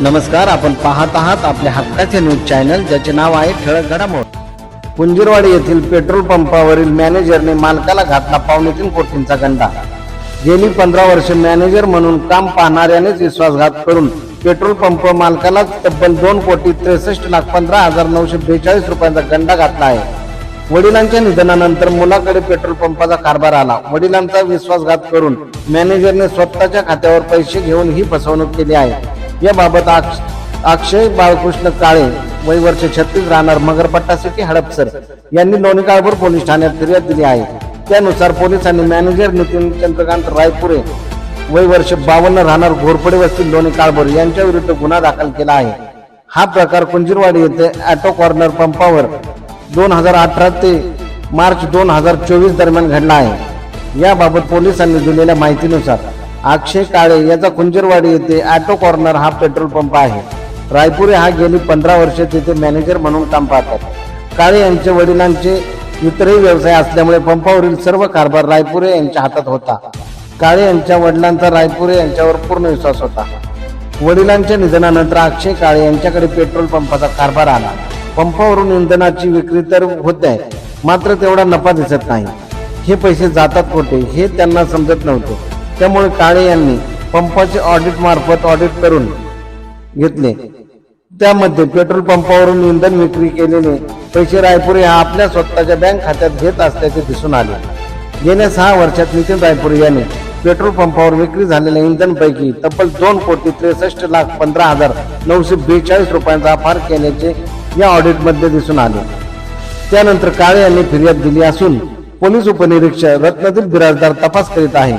नमस्कार आपण पाहत आहात आपल्या हक्काचे न्यूज चॅनल ज्याचे नाव आहे ठळक घडामोड. पुंजीरवाडी येथील पेट्रोल पंपावरील मॅनेजरने मालकाला घातला पावणे तीन कोटींचा गंडा. गेली पंधरा वर्ष मॅनेजर म्हणून काम पाहणाऱ्यानेच विश्वासघात करून पेट्रोल पंप मालकालाच तब्बल दोन कोटी त्रेसष्ट लाख पंधरा हजार नऊशे बेचाळीस रुपयांचा गंडा घातला आहे. वडिलांच्या निधनानंतर मुलाकडे पेट्रोल पंपाचा कारभार आला. वडिलांचा विश्वासघात करून मॅनेजरने स्वतःच्या खात्यावर पैसे घेऊन ही फसवणूक केली आहे. याबाबत आक्ष अक्षय बाळकृष्ण काळे वय वर्ष छत्तीस राहणार मगरपट्टा सिटी हडपसर. यांनी लोणी काळभोर पोलीस ठाण्यात फिर्याद दिली आहे. त्यानुसार पोलिसांनी मॅनेजर नितीन चंद्रकांत रायपुरे वय वर्ष बावन्न राहणार घोरपडे वस्ती लोणी काळभोर यांच्या विरुद्ध गुन्हा दाखल केला आहे. हा प्रकार कुंजीरवाडी येथे ऑटो कॉर्नर पंपावर दोन हजार अठरा ते मार्च दोन हजार चोवीस दरम्यान घडला आहे. याबाबत पोलिसांनी दिलेल्या माहितीनुसार अक्षय काळे याचा कुंजरवाडी येथे ऑटो कॉर्नर हा पेट्रोल पंप आहे. रायपुरे हा गेली पंधरा वर्षे तिथे मॅनेजर म्हणून काम पाहतात. काळे यांचे वडिलांचे इतरही व्यवसाय असल्यामुळे पंपावरील सर्व कारभार रायपुरे यांच्या हातात होता. काळे यांच्या वडिलांचा रायपुरे यांच्यावर पूर्ण विश्वास होता. वडिलांच्या निधनानंतर अक्षय काळे यांच्याकडे पेट्रोल पंपाचा कारभार आला. पंपावरून इंधनाची विक्री तर होते आहे मात्र तेवढा नफा दिसत नाही. हे पैसे जातात कुठे हे त्यांना समजत नव्हते. त्यामुळे काळे यांनी पंपाचे ऑडिट मार्फत ऑडिट करून घेतले. त्यामध्ये पेट्रोल पंपावरून इंधन विक्री केलेले पैसे रायपुरे हा आपल्या स्वतःच्या बँक खात्यात घेत असल्याचे दिसून आले. गेल्या सहा वर्षात नितीन रायपुरे यांनी पेट्रोल पंपावर विक्री झालेल्या इंधनपैकी तब्बल दोन कोटी त्रेसष्ट लाख पंधरा हजार नऊशे बेचाळीस रुपयांचा फार केल्याचे या ऑडिटमध्ये दिसून आले. त्यानंतर काळे यांनी फिर्याद दिली असून पोलीस उपनिरीक्षक रत्नातील बिराजदार तपास करीत आहे.